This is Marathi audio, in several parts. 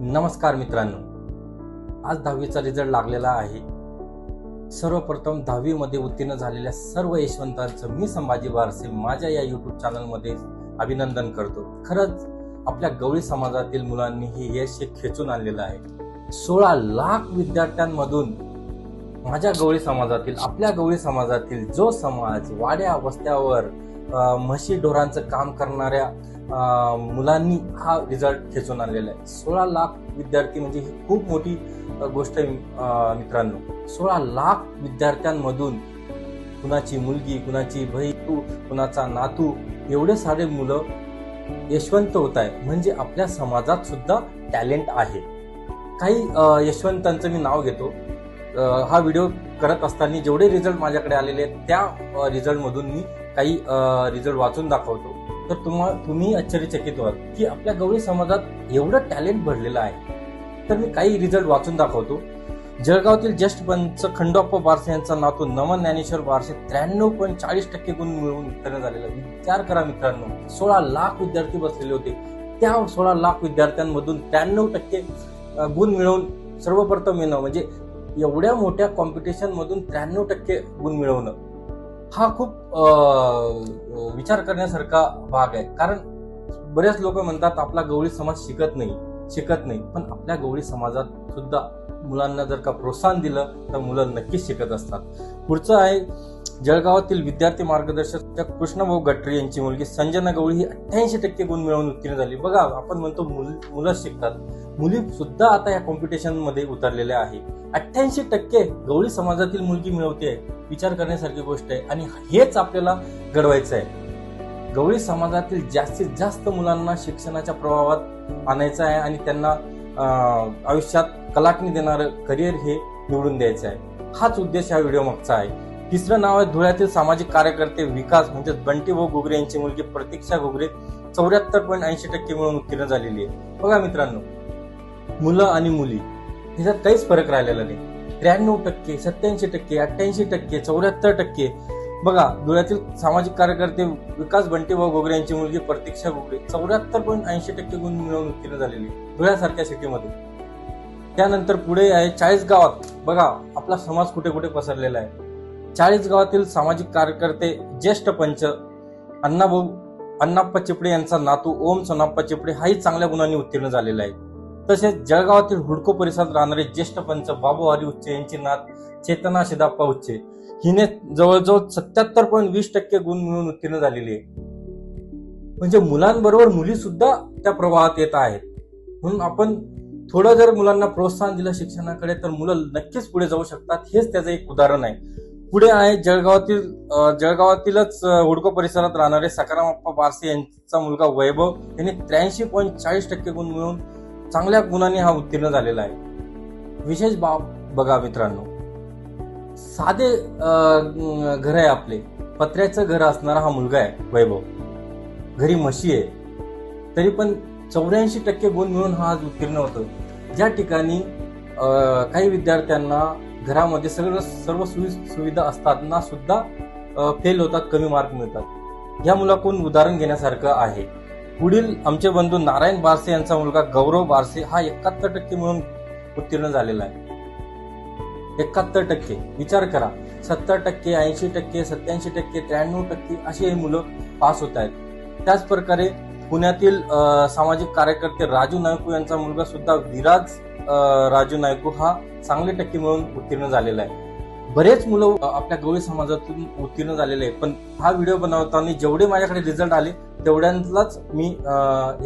नमस्कार मित्रांनो. आज दहावीचा रिझल्ट लागलेला आहे. सर्वप्रथम दहावीमध्ये उत्तीर्ण झालेल्या सर्व यशवंतांचं मी संभाजी बारसे माझ्या या युट्यूब चॅनलमध्ये अभिनंदन करतो. खरंच आपल्या गवळी समाजातील मुलांनी हे यश खेचून आणलेलं आहे. सोळा लाख विद्यार्थ्यांमधून माझ्या गवळी समाजातील आपल्या गवळी समाजातील जो समाज वाड्या वस्त्यावर म्हशी ढोरांचं काम करणाऱ्या मुलांनी हा रिझल्ट खेचून आणलेला आहे. सोळा लाख विद्यार्थी म्हणजे ही खूप मोठी गोष्ट आहे मित्रांनो. सोळा लाख विद्यार्थ्यांमधून कुणाची मुलगी कुणाची बहीण कुणाचा नातू एवढे सारे मुलं यशवंत होत आहे म्हणजे आपल्या समाजात सुद्धा टॅलेंट आहे. काही यशवंतांचं मी नाव घेतो. हा व्हिडिओ करत असताना जेवढे रिझल्ट माझ्याकडे आलेले आहेत त्या रिझल्टमधून मी काही रिझल्ट वाचून दाखवतो. तर तुम्हा तुम्ही आश्चर्यचकित व्हाल की आपल्या गवळी समाजात एवढं टॅलेंट भरलेलं आहे. तर मी काही रिझल्ट वाचून दाखवतो. जळगावातील ज्येष्ठ पंच खंडोप्पा बारसे यांचा नातू नमन ज्ञानेश्वर बारसे त्र्याण्णव पॉईंट चाळीस टक्के गुण मिळवून उत्तीर्ण झालेला आहे. विचार करा मित्रांनो. सोळा लाख विद्यार्थी बसलेले होते. त्या सोळा लाख विद्यार्थ्यांमधून त्र्याण्णव टक्के गुण मिळवून सर्वप्रथम येणं म्हणजे एवढ्या मोठ्या कॉम्पिटिशन मधून त्र्याण्णव टक्के गुण मिळवणं. हा खूप विचार करण्यासारखा भाग आहे. कारण बरेच लोक म्हणतात आपला गवळी समाज शिकत नाही शिकत नाही. पण आपल्या गवळी समाजात सुद्धा मुलांना जर का प्रोत्साहन दिलं तर मुलं नक्कीच शिकत असतात. पुढचं आहे जळगावातील विद्यार्थी मार्गदर्शक कृष्णभाऊ गटरे यांची मुलगी संजना गवळी ही अठ्ठ्याऐंशी टक्के गुण मिळवून उत्तीर्ण झाली. बघा आपण म्हणतो मुल- मुलं शिकतात. मुली सुद्धा आता या कॉम्पिटिशनमध्ये उतरलेल्या आहे अठ्ठ्याऐंशी टक्के गवळी समाजातील मुलगी मिळवते विचार करण्यासारखी गोष्ट आहे आणि हेच आपल्याला घडवायचं आहे. गवळी समाजातील जास्तीत जास्त मुलांना शिक्षणाच्या प्रभावात आणायचं आहे आणि त्यांना आयुष्यात कलाटणी देणारं करिअर हे निवडून द्यायचं आहे. हाच उद्देश या व्हिडिओ मागचा आहे. तिसरं नाव आहे धुळ्यातील सामाजिक कार्यकर्ते विकास म्हणजे बंटी भाऊ घुगरे यांची मुलगी प्रतीक्षा घुगरे चौऱ्याहत्तर पॉईंट ऐंशी टक्के मिळून उत्तीर्ण झालेली आहे. बघा मित्रांनो मुलं आणि मुली ह्याच्यात काहीच फरक राहिलेला नाही. त्र्याण्णव टक्के सत्याऐंशी टक्के अठ्ठ्याऐंशी टक्के चौऱ्याहत्तर टक्के. बघा धुळ्यातील सामाजिक कार्यकर्ते विकास बंटीभाऊ घोगरे यांची मुलगी प्रतीक्षा घोगरे चौऱ्याहत्तर पॉईंट ऐंशी टक्के गुण मिळवून उत्तीर्ण झालेली आहे. धुळ्यासारख्या सिटीमध्ये. त्यानंतर पुढे आहे चाळीस गावात बघा आपला समाज कुठे कुठे पसरलेला आहे. चाळीस गावातील सामाजिक कार्यकर्ते ज्येष्ठ पंच अण्णाभाऊ अण्णाप्पा चिपडे यांचा नातू ओम सोनाप्पा चिपडे हाही चांगल्या गुणांनी उत्तीर्ण झालेला आहे. तसेच जळगावातील हुडको परिसरात राहणारे ज्येष्ठ पंच बाबू हरी उच्चे यांची नात चेतना शिदाप्पा उच्चे हिने जवळजवळ सत्याहत्तर पॉईंट वीस टक्के गुण मिळून उत्तीर्ण झालेली आहे. म्हणजे मुलांबरोबर मुली सुद्धा त्या प्रवाहात येत आहेत. म्हणून आपण थोडं जर मुलांना प्रोत्साहन दिलं शिक्षणाकडे तर मुलं नक्कीच पुढे जाऊ शकतात हेच त्याचं एक उदाहरण आहे. पुढे आहे जळगावातील जळगावातीलच हुडको परिसरात राहणारे सकारामप्पा बारसे यांचा मुलगा वैभव. यांनी त्र्याऐंशी पॉईंट चाळीस टक्के गुण मिळून चांगल्या गुणांनी हा उत्तीर्ण झालेला आहे. विशेष बाब बघा मित्रांनो. साधे घर आहे आपले. पत्र्याचं घर असणारा हा मुलगा आहे वैभव. घरी म्हशी आहे. तरी पण चौऱ्याऐंशी टक्के गुण मिळून हा आज उत्तीर्ण होतो ज्या ठिकाणी काही विद्यार्थ्यांना घरामध्ये सगळं सर्व सुवि सुविधा असताना सुद्धा फेल होतात कमी मार्क मिळतात. या मुलाकडून उदाहरण घेण्यासारखं आहे. पुढील आमचे बंधू नारायण बारसे यांचा मुलगा गौरव बारसे हा एकाहत्तर टक्के मिळून उत्तीर्ण झालेला आहे. एकाहत्तर टक्के. विचार करा. सत्तर टक्के ऐंशी टक्के सत्याऐंशी टक्के त्र्याण्णव टक्के अशी हे मुलं पास होत आहेत. त्याच प्रकारे पुण्यातील सामाजिक कार्यकर्ते राजू नायकू यांचा मुलगा सुद्धा विराज राजू नायकू हा चांगले टक्के मिळून उत्तीर्ण झालेला आहे. बरेच मुलं आपल्या गवळी समाजातून उत्तीर्ण झालेले आहेत. पण हा व्हिडिओ बनवताना जेवढे माझ्याकडे रिझल्ट आले तेवढ्यांनाच मी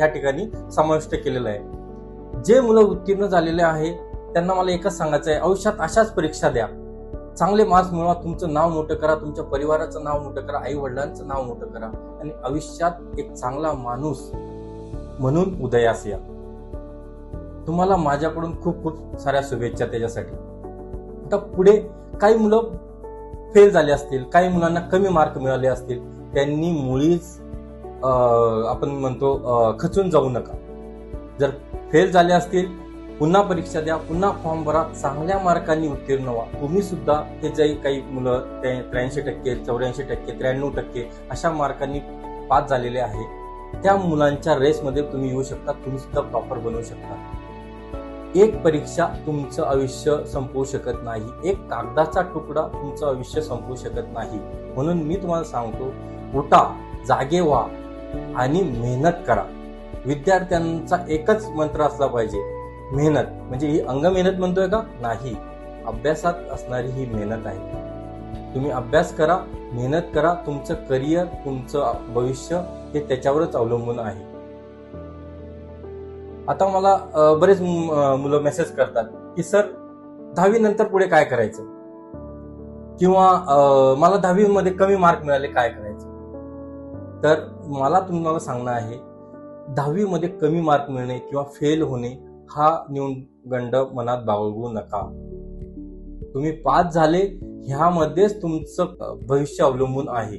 या ठिकाणी समाविष्ट केलेलं आहे. जे मुलं उत्तीर्ण झालेले आहे त्यांना मला एकच सांगायचं आहे आयुष्यात अशाच परीक्षा द्या. चांगले मार्क्स मिळवा तुमचं नाव मोठं करा तुमच्या परिवाराचं नाव मोठं करा आई वडिलांचं नाव मोठं करा आणि आयुष्यात एक चांगला माणूस म्हणून उदयास या. तुम्हाला माझ्याकडून खूप खूप साऱ्या शुभेच्छा त्याच्यासाठी. आता पुढे काही मुलं फेल झाले असतील काही मुलांना कमी मार्क मिळाले असतील त्यांनी मुळीच अं, आपण म्हणतो खचून जाऊ नका. जर फेल झाले असतील पुन्हा परीक्षा द्या पुन्हा फॉर्म भरा चांगल्या मार्कांनी उत्तीर्ण व्हा. तुम्ही सुद्धा हे जे काही मुलं त्र्याऐंशी टक्के चौऱ्याऐंशी टक्के त्र्याण्णव टक्के अशा मार्कांनी पास झालेले आहे त्या मुलांच्या रेसमध्ये तुम्ही येऊ शकता तुम्ही सुद्धा प्रॉपर बनवू शकता. एक परीक्षा तुमचं आयुष्य संपवू शकत नाही एक कागदाचा तुकडा तुमचं आयुष्य संपवू शकत नाही. म्हणून मी तुम्हाला सांगतो उठा जागे व्हा आणि मेहनत करा. विद्यार्थ्यांचा एकच मंत्र असला पाहिजे मेहनत. म्हणजे ही अंग मेहनत म्हणतोय का? नाही. अभ्यासात असणारी ही मेहनत आहे. तुम्ही अभ्यास करा मेहनत करा तुमचं करिअर तुमचं भविष्य हे त्याच्यावरच अवलंबून आहे. आता मला बरेच मुलं मेसेज करतात की सर दहावी नंतर पुढे काय करायचं? किंवा मला दहावी मध्ये कमी मार्क मिळाले काय करायचं? तर मला तुम्हाला सांगणं आहे दहावी मध्ये कमी मार्क मिळणे किंवा फेल होणे हा न्यूनगंड मनात बाळगू नका. तुम्ही पास झाले ह्यामध्येच तुमचं भविष्य अवलंबून आहे.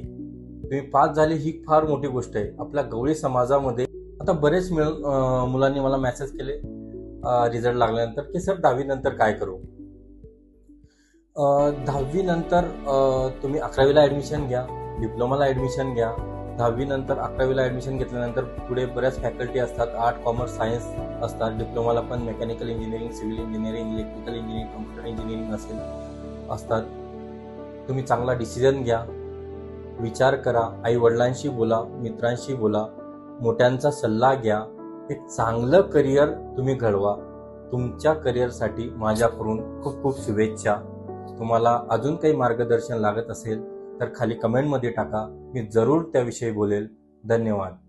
तुम्ही पास झाले ही फार मोठी गोष्ट आहे. आपल्या गवळी समाजामध्ये आता बरेच मिळून मुलांनी मला मेसेज केले रिझल्ट लागल्यानंतर की सर दहावी नंतर काय करू? दहावी नंतर तुम्ही अकरावीला ऍडमिशन घ्या डिप्लोमाला ऍडमिशन घ्या दहावी नंतर अकरावीला ऍडमिशन घेतल्यानंतर पुढे बऱ्याच फॅकल्टी असतात. आर्ट कॉमर्स सायन्स असतात. डिप्लोमाला पण mechanical engineering civil engineering electrical engineering computer engineering असेल असतात. तुम्ही चांगला डिसिजन घ्या. विचार करा. आई वडिलांशी बोला. मित्रांशी बोला. मोठ्यांचा सल्ला घ्या. एक चांगलं करिअर तुम्ही घडवा. तुमच्या करिअरसाठी माझ्याकडून खूप खूप शुभेच्छा. तुम्हाला अजून काही मार्गदर्शन लागत असेल तर खाली कमेंटमध्ये टाका. मी जरूर त्याविषयी बोलेल. धन्यवाद.